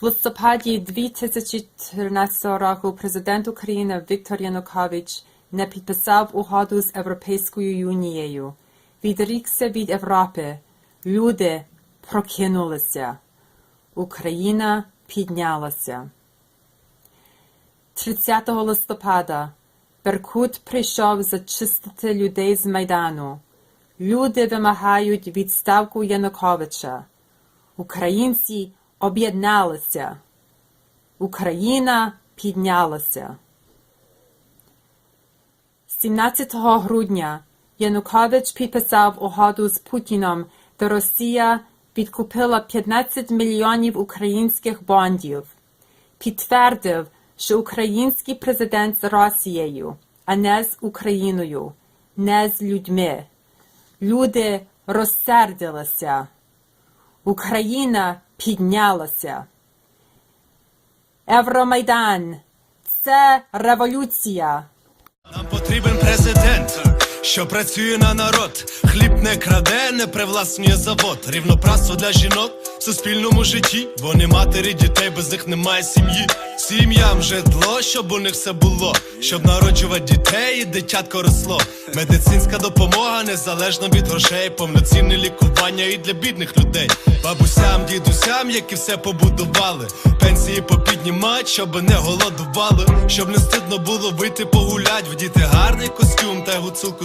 В листопаді 2014 року президент України Віктор Янукович не підписав угоду з Європейською Унією. Відрікся від Європи. Люди прокинулися. Україна піднялася. 30 листопада Беркут прийшов зачистити людей з Майдану. Люди вимагають відставку Януковича. Українці об'єдналися. Україна піднялася. 17 грудня Янукович підписав угоду з Путіном, де Росія відкупила 15 мільйонів українських бондів. Підтвердив, що український президент з Росією, а не з Україною, не з людьми. Люди розсердилися. Україна піднялася. Евромайдан це революція. Нам потрібен президент, що працює на народ. Хліб не краде, не привласнює завод. Рівноправство для жінок в суспільному житті. Вони матері дітей, без них немає сім'ї. Сім'ям житло, щоб у них все було, щоб народжувати дітей і дитятко росло. Медицинська допомога незалежно від грошей, повноцінне лікування і для бідних людей. Бабусям, дідусям, які все побудували. Пенсії попіднімать, щоб не голодували, щоб не стидно було вийти погулять, вдіти гарний костюм та гуцулку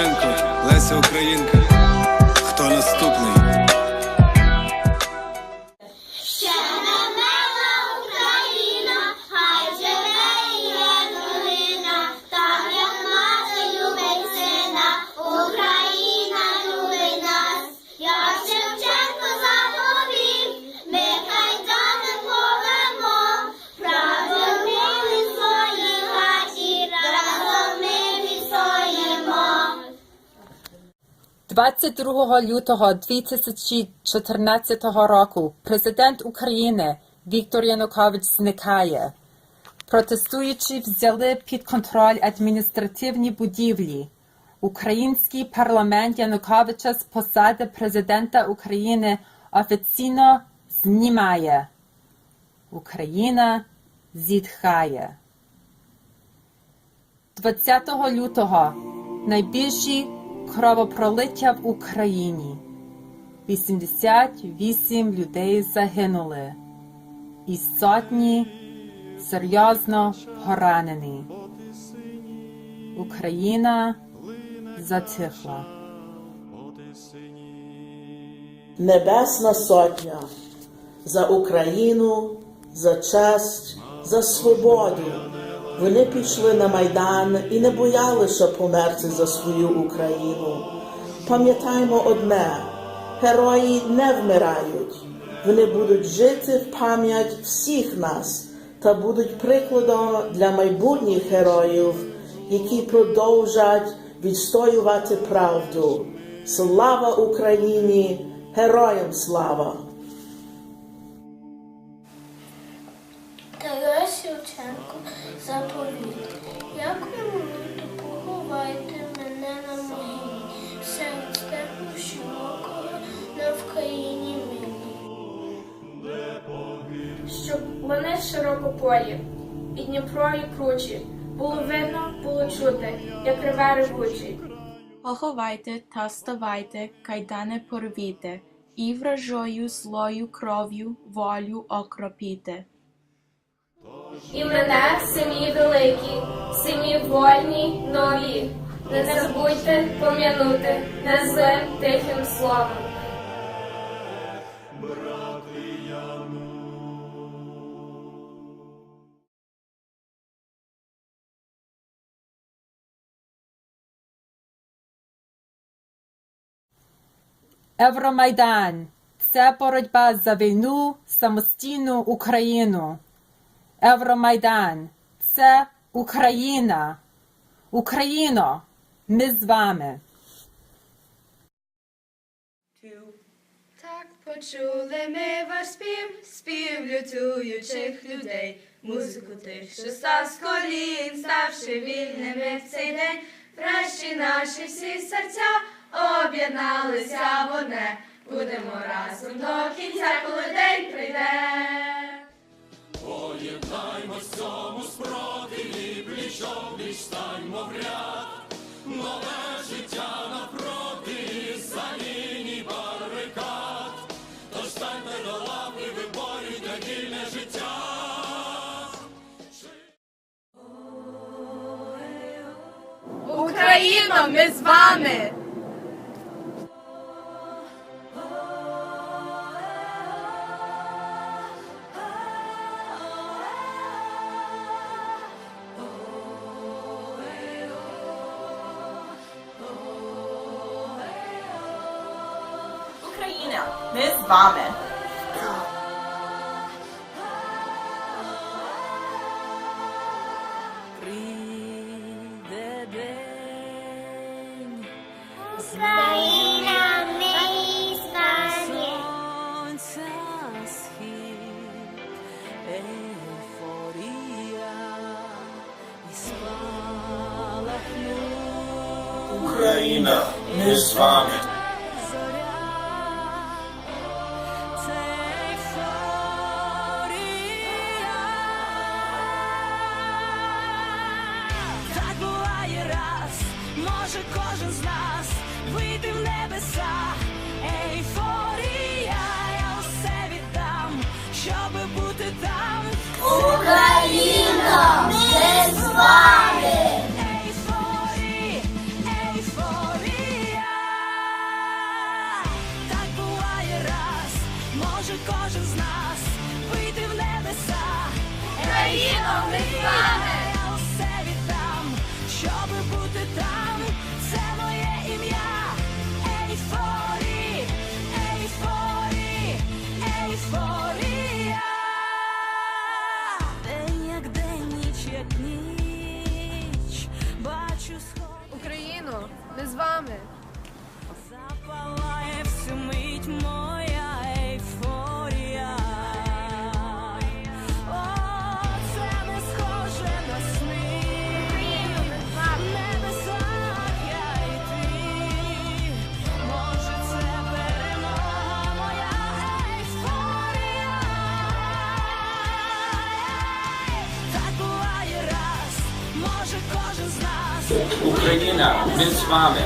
Шевченко, Леся Українка. 22 лютого 2014 року президент України Віктор Янукович зникає. Протестуючі взяли під контроль адміністративні будівлі. Український парламент Януковича з посади президента України офіційно знімає. Україна зітхає. 20 лютого найбільші кровопролиття в Україні. 88 людей загинули, і сотні серйозно поранені. Україна затихла. Небесна Сотня за Україну, за честь, за свободу. Вони пішли на Майдан і не боялися померти за свою Україну. Пам'ятаймо одне: герої не вмирають. Вони будуть жити в пам'ять всіх нас та будуть прикладом для майбутніх героїв, які продовжать відстоювати правду. Слава Україні! Героям слава! Шевченко заповіт. Як ви можете, поховайте мене на могилі, серед степу широкого на Вкраїні милі. щоб вони широко полі, і Дніпро і кручі, було видно, було чути, як реве ревучий. Оховайте та ставайте, кайдани порвіте, і вражою злою кров'ю волю окропіте. І мене сім'ї великій, в сім'ї вольній, нові. Не забудьте пом'янути незлим тихим словом. Евромайдан це боротьба за війну, самостійну Україну. Евромайдан це Україна. Україно, ми з вами. Так почули ми ваш спів, спів лютуючих людей, музику тих, що став з колін, ставши вільними в цей день, врешті наші всі серця об'єдналися в одне, будемо разом до кінця, коли день прийде. Україно, ми з вами! Україна, ми. Україна, ми. Україна, ми з вами. Небеса. Ейфорія, я усе віддам, щоби бути там. Україна, ми з вами. Ейфорія, ейфорія. Так буває раз, може кожен з нас вийти в небеса. Україно, ми з вами. День як день, як ніч, бачу сход. Україну ми з вами. Україна, ми з вами.